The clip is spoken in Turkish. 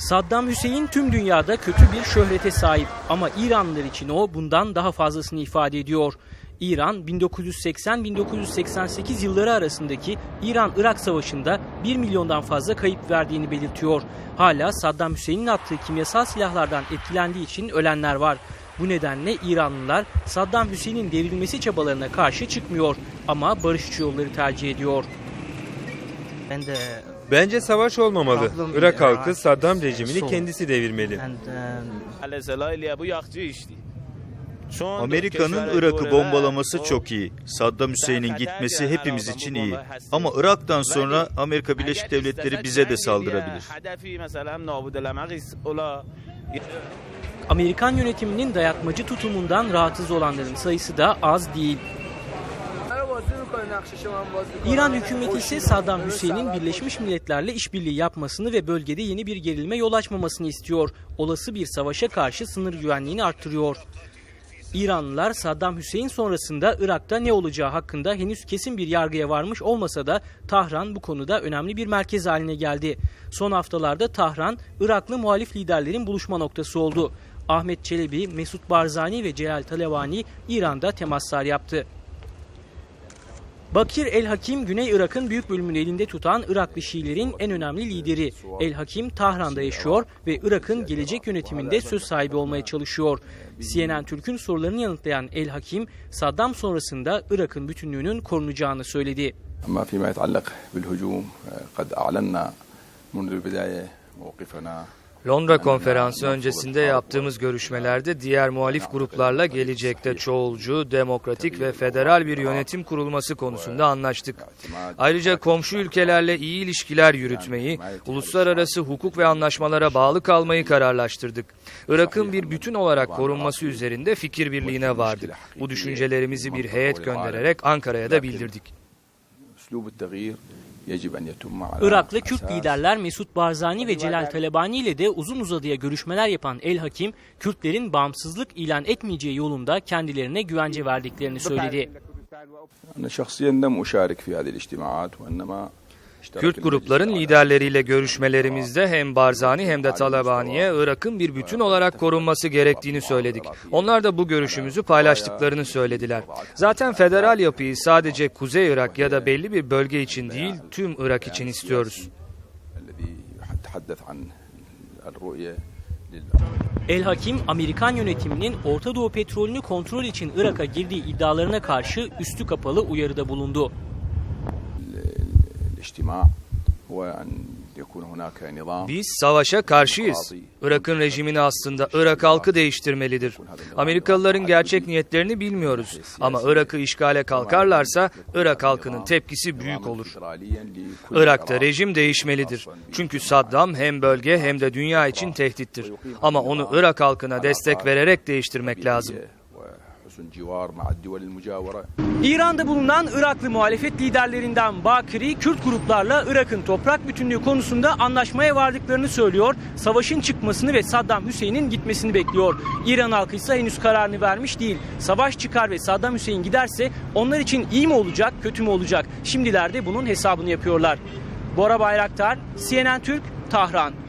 Saddam Hüseyin tüm dünyada kötü bir şöhrete sahip ama İranlılar için o bundan daha fazlasını ifade ediyor. İran 1980-1988 yılları arasındaki İran-Irak savaşında 1 milyondan fazla kayıp verdiğini belirtiyor. Hala Saddam Hüseyin'in attığı kimyasal silahlardan etkilendiği için ölenler var. Bu nedenle İranlılar Saddam Hüseyin'in devrilmesi çabalarına karşı çıkmıyor ama barışçı yolları tercih ediyor. and uh, Bence savaş olmamalı. Irak halkı Saddam rejimini kendisi devirmeli. um, Amerika'nın Irak'ı bombalaması çok iyi. Saddam Hüseyin'in gitmesi hepimiz için iyi. Ama Irak'tan sonra Amerika Birleşik Devletleri bize de saldırabilir. Amerikan yönetiminin dayatmacı tutumundan rahatsız olanların sayısı da az değil. İran hükümeti ise Saddam Hüseyin'in Birleşmiş Milletler'le işbirliği yapmasını ve bölgede yeni bir gerilme yol açmamasını istiyor. Olası bir savaşa karşı sınır güvenliğini arttırıyor. İranlılar Saddam Hüseyin sonrasında Irak'ta ne olacağı hakkında henüz kesin bir yargıya varmış olmasa da Tahran bu konuda önemli bir merkez haline geldi. Son haftalarda Tahran, Iraklı muhalif liderlerin buluşma noktası oldu. Ahmet Çelebi, Mesut Barzani ve Celal Talabani İran'da temaslar yaptı. Bakir El Hakim Güney Irak'ın büyük bölümünü elinde tutan Iraklı Şiilerin en önemli lideri. El Hakim Tahran'da yaşıyor ve Irak'ın gelecek yönetiminde söz sahibi olmaya çalışıyor. CNN Türk'ün sorularını yanıtlayan El Hakim, Saddam sonrasında Irak'ın bütünlüğünün korunacağını söyledi. Ama Londra konferansı öncesinde yaptığımız görüşmelerde diğer muhalif gruplarla gelecekte çoğulcu, demokratik ve federal bir yönetim kurulması konusunda anlaştık. Ayrıca komşu ülkelerle iyi ilişkiler yürütmeyi, uluslararası hukuk ve anlaşmalara bağlı kalmayı kararlaştırdık. Irak'ın bir bütün olarak korunması üzerinde fikir birliğine vardık. Bu düşüncelerimizi bir heyet göndererek Ankara'ya da bildirdik. Irak'la Kürt liderler Mesut Barzani ve Celal Talebani ile de uzun uzadıya görüşmeler yapan El Hakim, Kürtlerin bağımsızlık ilan etmeyeceği yolunda kendilerine güvence verdiklerini söyledi. Kürt grupların liderleriyle görüşmelerimizde hem Barzani hem de Talabani'ye Irak'ın bir bütün olarak korunması gerektiğini söyledik. Onlar da bu görüşümüzü paylaştıklarını söylediler. Zaten federal yapıyı sadece Kuzey Irak ya da belli bir bölge için değil tüm Irak için istiyoruz. El Hakim, Amerikan yönetiminin Orta Doğu petrolünü kontrol için Irak'a girdiği iddialarına karşı üstü kapalı uyarıda bulundu. Biz savaşa karşıyız. Irak'ın rejimini aslında Irak halkı değiştirmelidir. Amerikalıların gerçek niyetlerini bilmiyoruz. Ama Irak'ı işgale kalkarlarsa Irak halkının tepkisi büyük olur. Irak'ta rejim değişmelidir. Çünkü Saddam hem bölge hem de dünya için tehdittir. Ama onu Irak halkına destek vererek değiştirmek lazım. İran'da bulunan Iraklı muhalefet liderlerinden Bakiri, Kürt gruplarla Irak'ın toprak bütünlüğü konusunda anlaşmaya vardıklarını söylüyor. Savaşın çıkmasını ve Saddam Hüseyin'in gitmesini bekliyor. İran halkı ise henüz kararını vermiş değil. Savaş çıkar ve Saddam Hüseyin giderse onlar için iyi mi olacak, kötü mü olacak? Şimdilerde bunun hesabını yapıyorlar. Bora Bayraktar, CNN Türk, Tahran.